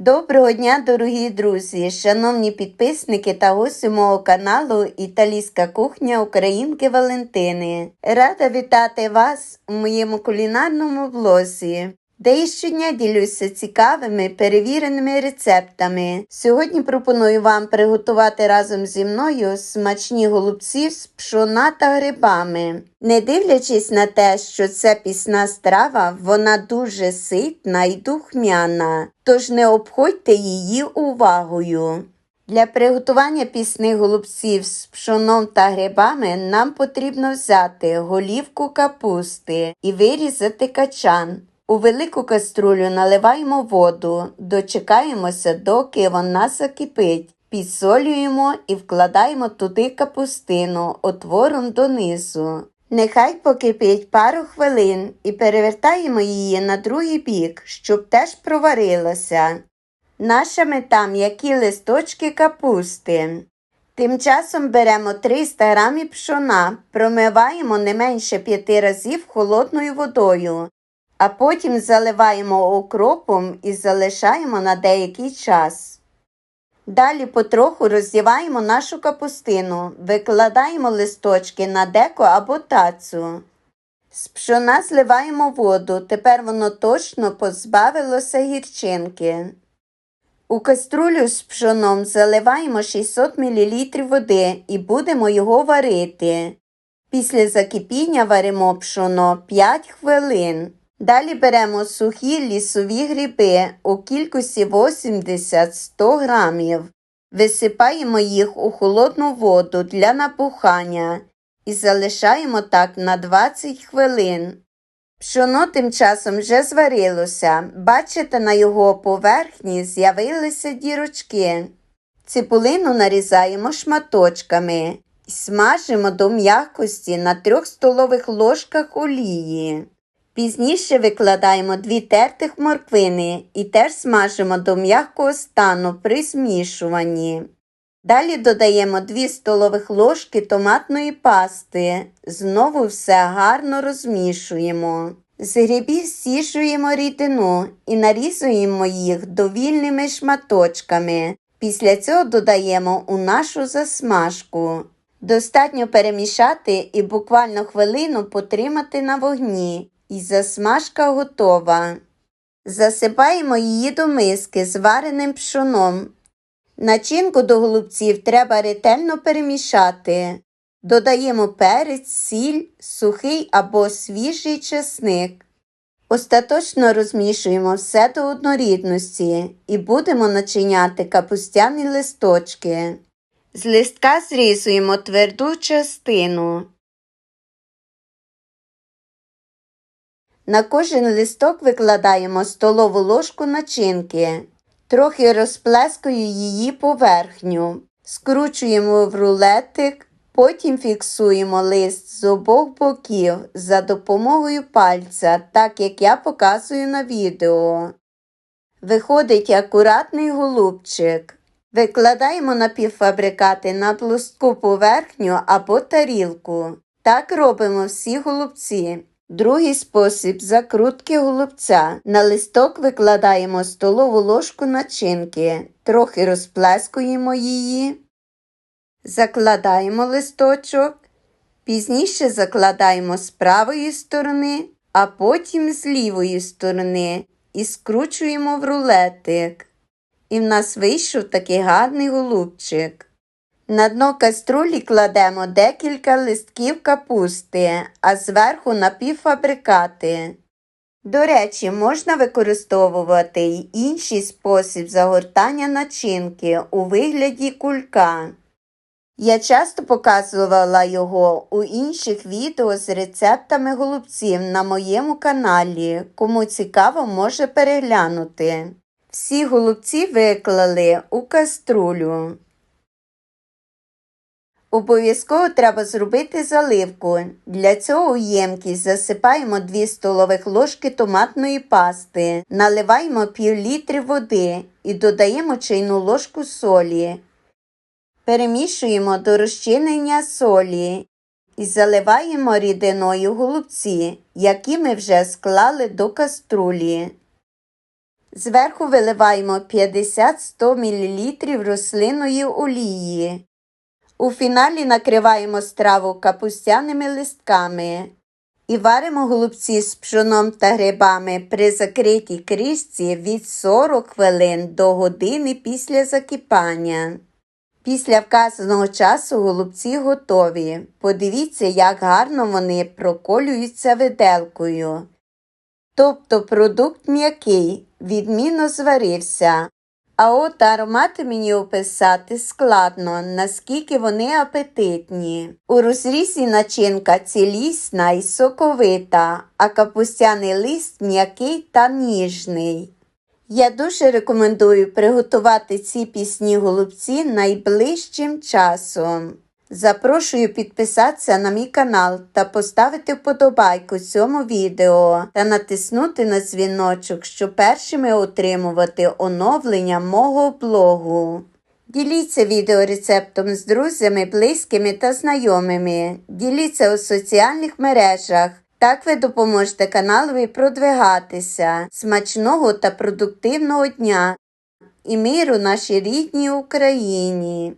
Доброго дня, дорогі друзі, шановні підписники та гості мого каналу Італійська кухня Українки Валентини. Рада вітати вас у моєму кулінарному влозі, де я щодня ділюся цікавими перевіреними рецептами. Сьогодні пропоную вам приготувати разом зі мною смачні голубці з пшона та грибами. Не дивлячись на те, що це пісна страва, вона дуже ситна і духмяна, тож не обходьте її увагою. Для приготування пісних голубців з пшоном та грибами нам потрібно взяти голівку капусти і вирізати качан. У велику каструлю наливаємо воду, дочекаємося, доки вона закипить. Підсолюємо і вкладаємо туди капустину отвором донизу. Нехай покипить пару хвилин і перевертаємо її на другий бік, щоб теж проварилося. Наша мета м'які листочки капусти. Тим часом беремо 300 г пшона, промиваємо не менше 5 разів холодною водою, а потім заливаємо окропом і залишаємо на деякий час. Далі потроху роздіваємо нашу капустину, викладаємо листочки на деко або тацу. З пшона зливаємо воду, тепер воно точно позбавилося гірчинки. У каструлю з пшоном заливаємо 600 мл води і будемо його варити. Після закипіння варимо пшоно 5 хвилин. Далі беремо сухі лісові гриби у кількості 80-100 грамів. Висипаємо їх у холодну воду для напухання і залишаємо так на 20 хвилин. Пшоно тим часом вже зварилося. Бачите, на його поверхні з'явилися дірочки. Цибулину нарізаємо шматочками і смажимо до м'якості на 3 столових ложках олії. Пізніше викладаємо 2 тертих морквини і теж смажимо до м'якого стану при змішуванні. Далі додаємо 2 столових ложки томатної пасти. Знову все гарно розмішуємо. З грибів сіжуємо рідину і нарізуємо їх довільними шматочками. Після цього додаємо у нашу засмажку. Достатньо перемішати і буквально хвилину потримати на вогні. І засмажка готова. Засипаємо її до миски з вареним пшоном. Начинку до голубців треба ретельно перемішати. Додаємо перець, сіль, сухий або свіжий чесник. Остаточно розмішуємо все до однорідності і будемо начиняти капустяні листочки. З листка зрізуємо тверду частину. На кожен листок викладаємо столову ложку начинки, трохи розплескую її поверхню, скручуємо в рулетик, потім фіксуємо лист з обох боків за допомогою пальця, так як я показую на відео. Виходить акуратний голубчик. Викладаємо напівфабрикати на плоску поверхню або тарілку. Так робимо всі голубці. Другий спосіб закрутки голубця. На листок викладаємо столову ложку начинки, трохи розплескуємо її, закладаємо листочок, пізніше закладаємо з правої сторони, а потім з лівої сторони і скручуємо в рулетик. І в нас вийшов такий гарний голубчик. На дно каструлі кладемо декілька листків капусти, а зверху напівфабрикати. До речі, можна використовувати й інший спосіб загортання начинки у вигляді кулька. Я часто показувала його у інших відео з рецептами голубців на моєму каналі, кому цікаво може переглянути. Всі голубці виклали у каструлю. Обов'язково треба зробити заливку. Для цього у ємкість засипаємо 2 столових ложки томатної пасти, наливаємо пів літри води і додаємо чайну ложку солі. Перемішуємо до розчинення солі і заливаємо рідиною голубці, які ми вже склали до каструлі. Зверху виливаємо 50-100 мл рослинної олії. У фіналі накриваємо страву капустяними листками і варимо голубці з пшоном та грибами при закритій кришці від 40 хвилин до години після закипання. Після вказаного часу голубці готові. Подивіться, як гарно вони проколюються виделкою. Тобто продукт м'який, відмінно зварився. А от аромати мені описати складно, наскільки вони апетитні. У розрізі начинка цілісна і соковита, а капустяний лист м'який та ніжний. Я дуже рекомендую приготувати ці пісні голубці найближчим часом. Запрошую підписатися на мій канал та поставити вподобайку цьому відео та натиснути на дзвіночок, щоб першими отримувати оновлення мого блогу. Діліться відеорецептом з друзями, близькими та знайомими. Діліться у соціальних мережах. Так ви допоможете каналові продвигатися. Смачного та продуктивного дня і миру нашій рідній Україні!